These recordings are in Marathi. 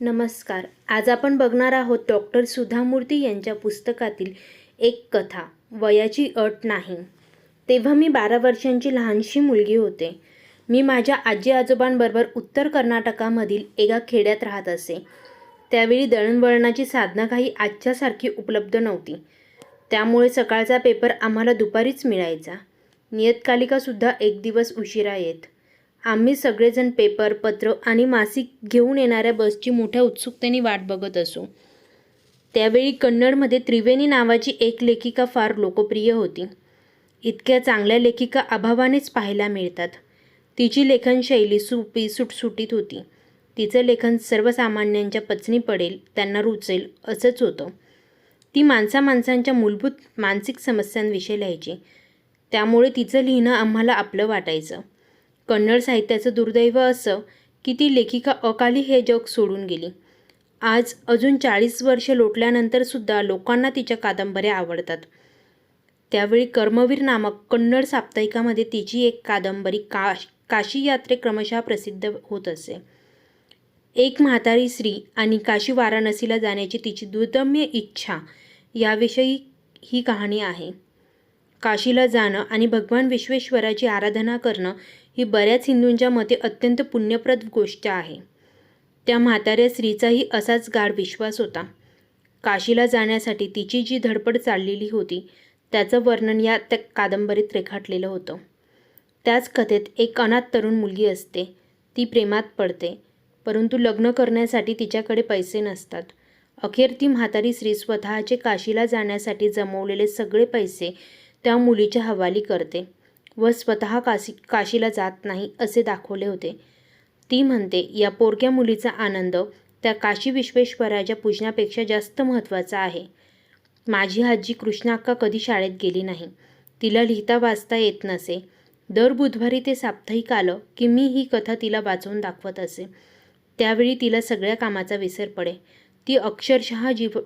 नमस्कार. आज आपण बघणार आहोत डॉक्टर सुधा मूर्ती यांच्या पुस्तकातील एक कथा वयाची अट नाही. तेव्हा मी बारा वर्षांची लहानशी मुलगी होते. मी माझ्या आजी आजोबांबरोबर उत्तर कर्नाटकामधील एका खेड्यात राहत असे. त्यावेळी दळणवळणाची साधनं काही आजच्यासारखी उपलब्ध नव्हती. त्यामुळे सकाळचा पेपर आम्हाला दुपारीच मिळायचा. नियतकालिकासुद्धा एक दिवस उशिरा येत. आम्ही सगळेजण पेपर पत्र आणि मासिक घेऊन येणाऱ्या बसची मोठ्या उत्सुकतेने वाट बघत असू. त्यावेळी कन्नडमध्ये त्रिवेणी नावाची एक लेखिका फार लोकप्रिय होती. इतक्या चांगल्या लेखिका अभावानेच पाहायला मिळतात. तिची लेखनशैली सुपी सुटसुटीत होती. तिचं लेखन सर्वसामान्यांच्या पचनी पडेल त्यांना रुचेल असंच होतं. ती माणसा माणसांच्या मूलभूत मानसिक समस्यांविषयी लिहायची. त्यामुळे तिचं लिहिणं आम्हाला आपलं वाटायचं. कन्नड साहित्याचं दुर्दैव असं की ती लेखिका अकाली हे जग सोडून गेली. आज अजून चाळीस वर्ष लोटल्यानंतरसुद्धा लोकांना तिच्या कादंबऱ्या आवडतात. त्यावेळी कर्मवीर नामक कन्नड साप्ताहिकामध्ये तिची एक कादंबरी काश काशी यात्रे क्रमशः प्रसिद्ध होत असे. एक म्हातारी स्त्री आणि काशी वाराणसीला जाण्याची तिची दुर्दम्य इच्छा याविषयी ही कहाणी आहे. काशीला जाणं आणि भगवान विश्वेश्वराची आराधना करणं ही बऱ्याच हिंदूंच्या मते अत्यंत पुण्यप्रद गोष्ट आहे. त्या म्हाताऱ्या स्त्रीचाही असाच गाढ विश्वास होता. काशीला जाण्यासाठी तिची जी धडपड चाललेली होती त्याचं वर्णन या त्या कादंबरीत रेखाटलेलं होतं. त्याच कथेत एक अनाथ तरुण मुलगी असते. ती प्रेमात पडते परंतु लग्न करण्यासाठी तिच्याकडे पैसे नसतात. अखेर ती म्हातारी स्त्री स्वतःचे काशीला जाण्यासाठी जमवलेले सगळे पैसे त्या मुलीच्या हवाली करते. व स्वतः काशी काशीला जात नाही असे दाखवले होते. ती म्हणते या पोरक्या मुलीचा आनंद त्या काशी विश्वेश्वराच्या पूजनापेक्षा जास्त महत्त्वाचा आहे. माझी आजी कृष्णाक्का कधी शाळेत गेली नाही. तिला लिहिता वाचता येत नसे. दर बुधवारी ते साप्ताहिक आलं की मी ही कथा तिला वाचवून दाखवत असे. त्यावेळी तिला सगळ्या कामाचा विसर पडे. ती अक्षरशः जीव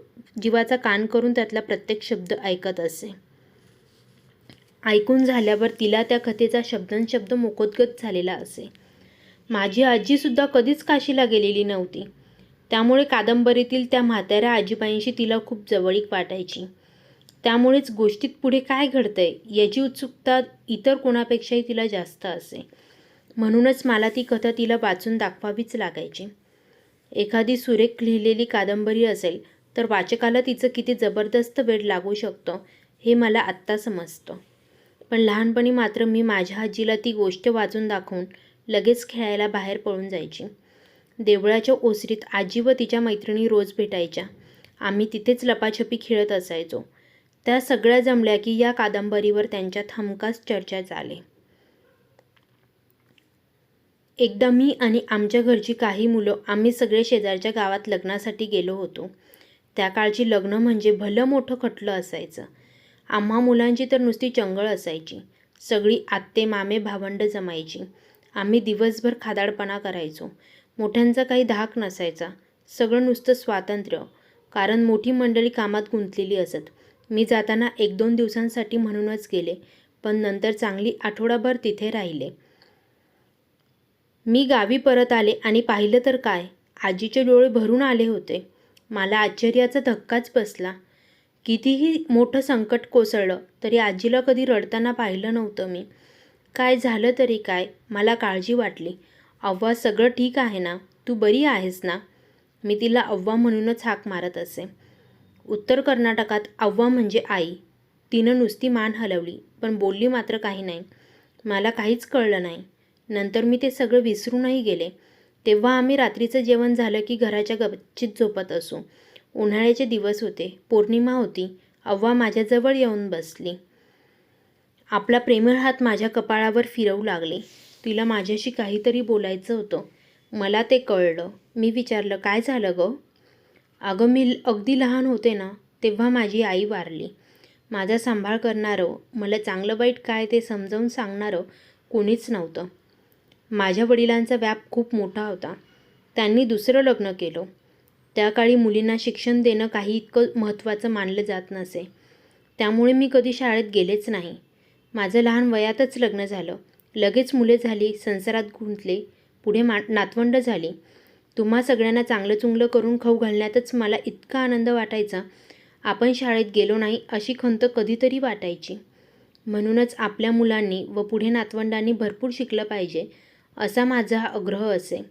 जीवाचा कान करून त्यातला प्रत्येक शब्द ऐकत असे. ऐकून झाल्यावर तिला त्या कथेचा शब्दनशब्द मोकोद्गत झालेला असे. माझी आजीसुद्धा कधीच काशीला गेलेली नव्हती. त्यामुळे कादंबरीतील त्या म्हाताऱ्या आजीबाईंशी तिला खूप जवळीक वाटायची. त्यामुळेच गोष्टीत पुढे काय घडतंय याची उत्सुकता इतर कोणापेक्षाही तिला जास्त असे. म्हणूनच मला ती कथा तिला वाचून दाखवावीच लागायची. एखादी सुरेख लिहिलेली कादंबरी असेल तर वाचकाला तिचं किती जबरदस्त वेळ लागू शकतो हे मला आत्ता समजतं. पण लहानपणी मात्र मी माझ्या आजीला ती गोष्ट वाचून दाखवून लगेच खेळायला बाहेर पळून जायची. देवळाच्या ओसरीत आजी व तिच्या मैत्रिणी रोज भेटायच्या. आम्ही तिथेच लपाछपी खेळत असायचो. त्या सगळ्या जमल्या की या कादंबरीवर त्यांच्यात हमखास चर्चा चाले एकदा मी आणि आमच्या घरची काही मुलं आम्ही सगळे शेजारच्या गावात लग्नासाठी गेलो होतो. त्या काळची लग्न म्हणजे भलं मोठं खटलं असायचं. आम्हा मुलांची तर नुसती चंगळ असायची. सगळी आत्ते मामे भावंड जमायची. आम्ही दिवसभर खादाडपणा करायचो. मोठ्यांचा काही धाक नसायचा. सगळं नुसतं स्वातंत्र्य. कारण मोठी मंडळी कामात गुंतलेली असत. मी जाताना एक दोन दिवसांसाठी म्हणूनच गेले. पण नंतर चांगली आठवडाभर तिथे राहिले. मी गावी परत आले आणि पाहिलं तर काय? आजीचे डोळे भरून आले होते. मला आश्चर्याचा धक्काच बसला. कितीही मोठं संकट कोसळलं तरी आजीला कधी रडताना पाहिलं नव्हतं मी. काय झालं तरी काय मला काळजी वाटली. अव्वा सगळं ठीक आहे ना? तू बरी आहेस ना? मी तिला अव्वा म्हणूनच हाक मारत असे. उत्तर कर्नाटकात अव्वा म्हणजे आई. तिनं नुसती मान हलवली पण बोलली मात्र काही नाही. मला काहीच कळलं नाही. नंतर मी ते सगळं विसरूनही गेले. तेव्हा आम्ही रात्रीचं जेवण झालं की घराच्या गच्चीत झोपत असू. उन्हाळ्याचे दिवस होते. पौर्णिमा होती. अव्वा माझ्याजवळ येऊन बसली. आपला प्रेमळ हात माझ्या कपाळावर फिरवू लागले. तिला माझ्याशी काहीतरी बोलायचं होतं. मला ते कळलं. मी विचारलं काय झालं गं? अगं मी अगदी लहान होते ना तेव्हा माझी आई वारली. माझा सांभाळ करणारं मला चांगलं वाईट काय ते समजावून सांगणारं कोणीच नव्हतं. माझ्या वडिलांचा व्याप खूप मोठा होता. त्यांनी दुसरं लग्न केलं. त्या काळी मुलींना शिक्षण देणं काही इतकं महत्त्वाचं मानलं जात नसे. त्यामुळे मी कधी शाळेत गेलेच नाही. माझं लहान वयातच लग्न झालं. लगेच मुले झाली संसारात गुंतले पुढे मा नातवंड झाली. तुम्हा सगळ्यांना चांगलं चुंगलं करून खाऊ घालण्यातच मला इतका आनंद वाटायचा. आपण शाळेत गेलो नाही अशी खंत कधीतरी वाटायची. म्हणूनच आपल्या मुलांनी व पुढे नातवंडांनी भरपूर शिकलं पाहिजे असा माझा हा आग्रह असे.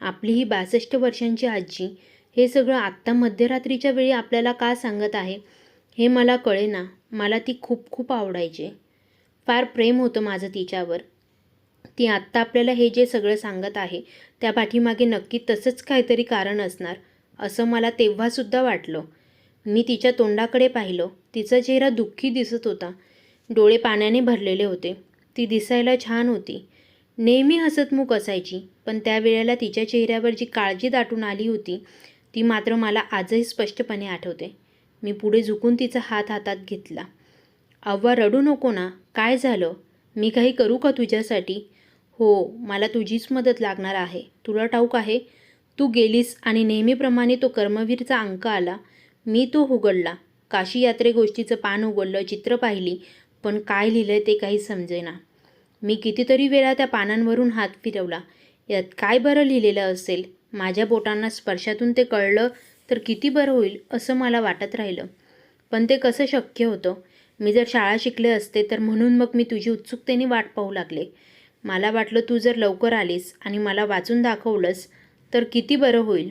आपली ही बासष्ट वर्षांची आजी हे सगळं आत्ता मध्यरात्रीच्या वेळी आपल्याला का सांगत आहे? हे मला कळेना. मला ती खूप खूप आवडायची. फार प्रेम होतं माझं तिच्यावर. ती आत्ता आपल्याला हे जे सगळं सांगत आहे त्या पाठीमागे नक्की तसंच काहीतरी कारण असणार असं मला तेव्हासुद्धा वाटलं. मी तिच्या तोंडाकडे पाहिलं. तिचा चेहरा दुःखी दिसत होता. डोळे पाण्याने भरलेले होते. ती दिसायला छान होती. नेहमी हसतमुख असायची पण त्यावेळेला तिच्या चेहऱ्यावर जी काळजी दाटून आली होती ती मात्र मला आजही स्पष्टपणे आठवते. मी पुढे झुकून तिचा हात हातात घेतला. अव्वा रडू नको ना. काय झालं? मी काही करू का तुझ्यासाठी? हो मला तुझीच मदत लागणार आहे. तुला ठाऊक आहे तू गेलीस आणि नेहमीप्रमाणे तो कर्मवीरचा अंक आला. मी तो उघडला. काशी यात्रे गोष्टीचं पान उघडलं चित्र पाहिली पण काय लिहिलंय ते काही समजेना. मी कितीतरी वेळा त्या पानांवरून हात फिरवला. यात काय बरं लिहिलेलं असेल? माझ्या बोटांना स्पर्शातून ते कळलं तर किती बरं होईल असं मला वाटत राहिलं. पण ते कसं शक्य होतं? मी जर शाळा शिकले असते तर म्हणून मग मी तुझी उत्सुकतेने वाट पाहू लागले. मला वाटलं तू जर लवकर आलीस आणि मला वाचून दाखवलंस तर किती बरं होईल.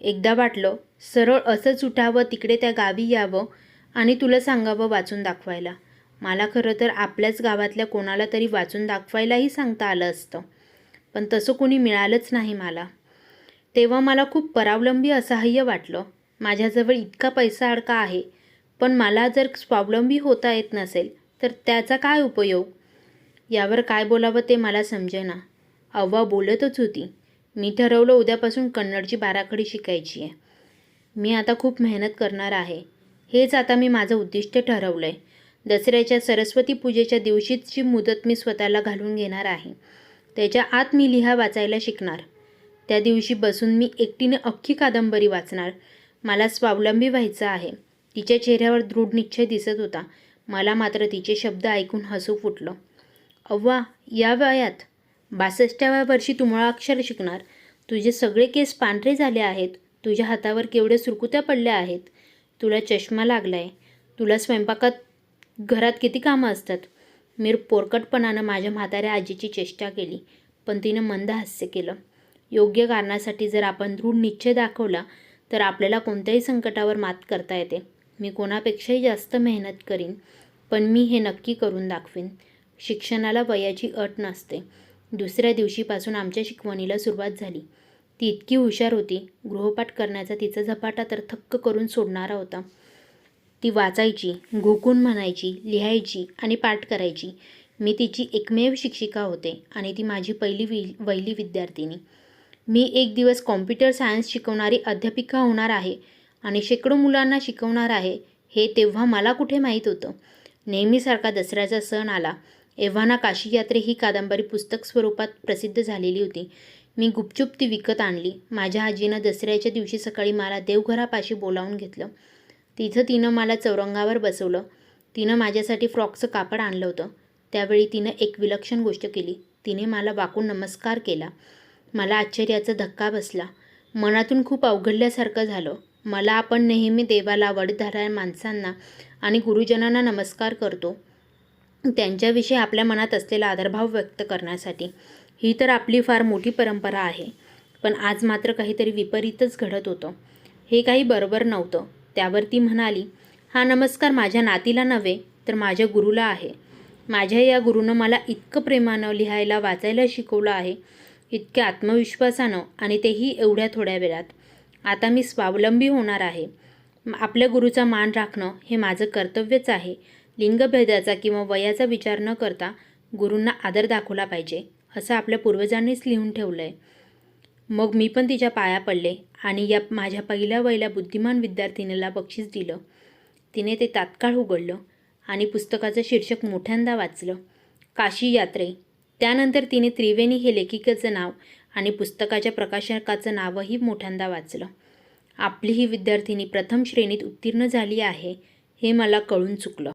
एकदा वाटलं सरळ असंच उठावं तिकडे त्या गावी यावं आणि तुला सांगावं वाचून दाखवायला. मला खरं तर आपल्याच गावातल्या कोणाला तरी वाचून दाखवायलाही सांगता आलं असतं. पण तसं कोणी मिळालंच नाही मला. तेव्हा मला खूप परावलंबी असहाय्य वाटलं. माझ्याजवळ इतका पैसा अडका आहे. पण मला जर स्वावलंबी होता येत नसेल तर त्याचा काय उपयोग? यावर काय बोलावं ते मला समजेना. अव्वा बोलतच होती. मी ठरवलं उद्यापासून कन्नडची बाराखडी शिकायची आहे. मी आता खूप मेहनत करणार आहे. हेच आता मी माझं उद्दिष्ट ठरवलं आहे दसऱ्याच्या सरस्वती पूजेच्या दिवशीची मुदत मी स्वतःला घालून घेणार आहे. त्याच्या आत मी लिहा वाचायला शिकणार. त्या दिवशी बसून मी एकटीने अख्खी कादंबरी वाचणार. मला स्वावलंबी व्हायचं आहे. तिच्या चेहऱ्यावर दृढ निश्चय दिसत होता. मला मात्र तिचे शब्द ऐकून हसू फुटलं. अव्वा या वयात? बासष्टाव्या वर्षी तू अक्षर शिकणार. तुझे सगळे केस पांढरे झाले आहेत. तुझ्या हातावर केवढे सुरकुत्या पडल्या आहेत. तुला चष्मा लागला आहे तुला स्वयंपाकात घरात किती कामं असतात? मी पोरकटपणानं माझ्या म्हाताऱ्या आजीची चेष्टा केली पण तिनं मंद हास्य केलं. योग्य कारणासाठी जर आपण दृढ निश्चय दाखवला तर आपल्याला कोणत्याही संकटावर मात करता येते. मी कोणापेक्षाही जास्त मेहनत करीन पण मी हे नक्की करून दाखवीन. शिक्षणाला वयाची अट नसते. दुसऱ्या दिवशीपासून आमच्या शिकवणीला सुरुवात झाली. ती इतकी हुशार होती गृहपाठ करण्याचा तिचा झपाटा तर थक्क करून सोडणारा होता. ती वाचायची घोकून म्हणायची लिहायची आणि पाठ करायची. मी तिची एकमेव शिक्षिका होते आणि ती माझी पहिली वि वहिली विद्यार्थिनी. मी एक दिवस कॉम्प्युटर सायन्स शिकवणारी अध्यापिका होणार आहे आणि शेकडो मुलांना शिकवणार आहे हे तेव्हा मला कुठे माहीत होतं? नेहमीसारखा दसऱ्याचा सण आला. एव्हाना काशी यात्रे ही कादंबरी पुस्तक स्वरूपात प्रसिद्ध झालेली होती. मी गुपचूप ती विकत आणली. माझ्या आजीनं दसऱ्याच्या दिवशी सकाळी मला देवघरापाशी बोलावून घेतलं. तिथं तिनं मला चौरंगावर बसवलं. तिनं माझ्यासाठी फ्रॉकचं कापड आणलं होतं. त्यावेळी तिनं एक विलक्षण गोष्ट केली. तिने मला वाकून नमस्कार केला. मला आश्चर्याचा धक्का बसला. मनातून खूप अवघडल्यासारखं झालं. मला आपण नेहमी देवाला वडधाऱ्या माणसांना आणि गुरुजनांना नमस्कार करतो. त्यांच्याविषयी आपल्या मनात असलेला आदरभाव व्यक्त करण्यासाठी. ही तर आपली फार मोठी परंपरा आहे. पण आज मात्र काहीतरी विपरीतच घडत होतं. हे काही बरोबर नव्हतं. त्यावर ती म्हणाली हा नमस्कार माझ्या नातीला नव्हे तर माझ्या गुरुला आहे. माझ्या या गुरुनं मला इतकं प्रेमानं लिहायला वाचायला शिकवलं आहे. इतक्या आत्मविश्वासानं आणि तेही एवढ्या थोड्या वेळात. आता मी स्वावलंबी होणार आहे. आपल्या गुरुचा मान राखणं हे माझं कर्तव्यच आहे. लिंगभेदाचा किंवा वयाचा विचार न करता गुरूंना आदर दाखवला पाहिजे असं आपल्या पूर्वजांनीच लिहून ठेवलं आहे मग मी पण तिच्या पाया पडले आणि या माझ्या पहिल्या वयल्या बुद्धिमान विद्यार्थिनीला बक्षीस दिलं. तिने ते तात्काळ उघडलं आणि पुस्तकाचं शीर्षक मोठ्यांदा वाचलं. काशी यात्रे त्यानंतर तिने त्रिवेणी हे लेखिकेचं नाव आणि पुस्तकाच्या प्रकाशकाचं नावही मोठ्यांदा वाचलं. आपली ही विद्यार्थिनी प्रथम श्रेणीत उत्तीर्ण झाली आहे हे मला कळून चुकलं.